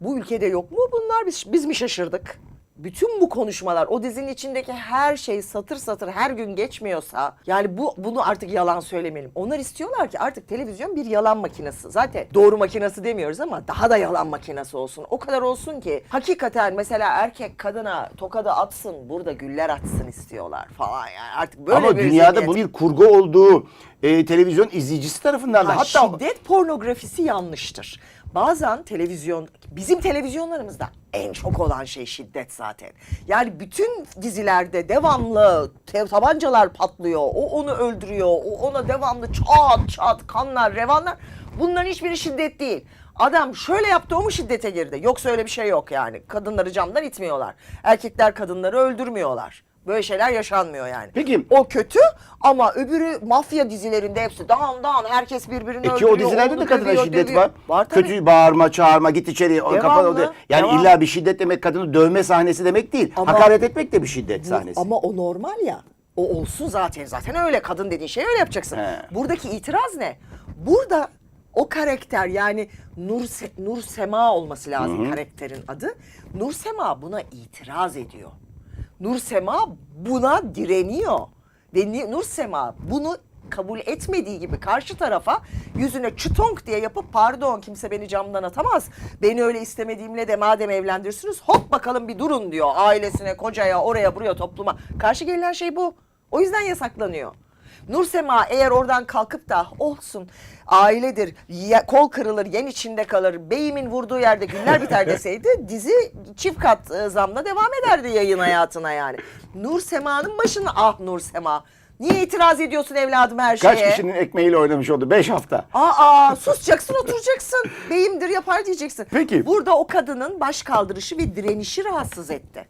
Bu ülkede yok mu bunlar? Biz, biz mi şaşırdık? Bütün bu konuşmalar, o dizinin içindeki her şey satır satır her gün geçmiyorsa, yani bu bunu artık yalan söylemeyelim. Onlar istiyorlar ki artık televizyon bir yalan makinesi. Zaten doğru makinesi demiyoruz ama daha da yalan makinesi olsun. O kadar olsun ki hakikaten mesela erkek kadına tokadı atsın, burada güller atsın istiyorlar falan yani. Artık böyle Ama bir dünyada bu bir kurgu olduğu e, televizyon izleyicisi tarafından da Ha, hatta şiddet pornografisi yanlıştır. Bazen televizyon, bizim televizyonlarımızda en çok olan şey şiddet zaten. Yani bütün dizilerde devamlı tabancalar patlıyor, o onu öldürüyor, o ona devamlı çat çat kanlar, revanlar. Bunların hiçbiri şiddet değil. Adam şöyle yaptı o mu şiddete girdi? Yoksa öyle bir şey yok yani. Kadınları camdan itmiyorlar. Erkekler kadınları öldürmüyorlar. Böyle şeyler yaşanmıyor yani. Peki. O kötü ama öbürü mafya dizilerinde hepsi dağın dağın herkes birbirini Peki öldürüyor. o dizilerde onu de kadına dövüyor, şiddet dövüyor. var. Var tabii. Kötü bağırma, çağırma, git içeri, o Devamlı, kapan o Yani devamlı. illa bir şiddet demek kadını dövme sahnesi demek değil. Ama- Hakaret etmek de bir şiddet sahnesi. Ama o normal ya. O olsun zaten. Zaten öyle kadın dediğin şey öyle yapacaksın. He. Buradaki itiraz ne? Burada o karakter yani Nur, Se- Nur Sema olması lazım karakterin adı. Nur Sema buna itiraz ediyor. Nur Sema buna direniyor. Ve Nur Sema bunu kabul etmediği gibi karşı tarafa yüzüne çıtonk diye yapıp pardon kimse beni camdan atamaz. Beni öyle istemediğimle de madem evlendirirsiniz hop bakalım bir durun diyor ailesine, kocaya, oraya, buraya, topluma. Karşı gelinen şey bu. O yüzden yasaklanıyor. Nursema eğer oradan kalkıp da olsun ailedir, ye- kol kırılır, yen içinde kalır, beyimin vurduğu yerde güller biter deseydi dizi çift kat e, zamla devam ederdi yayın hayatına yani. Nursema'nın başına ah Nursema niye itiraz ediyorsun evladım her şeye? Kaç kişinin ekmeğiyle oynamış oldu? Beş hafta. Aa susacaksın oturacaksın. Beyimdir yapar diyeceksin. Peki. Burada o kadının baş kaldırışı ve direnişi rahatsız etti.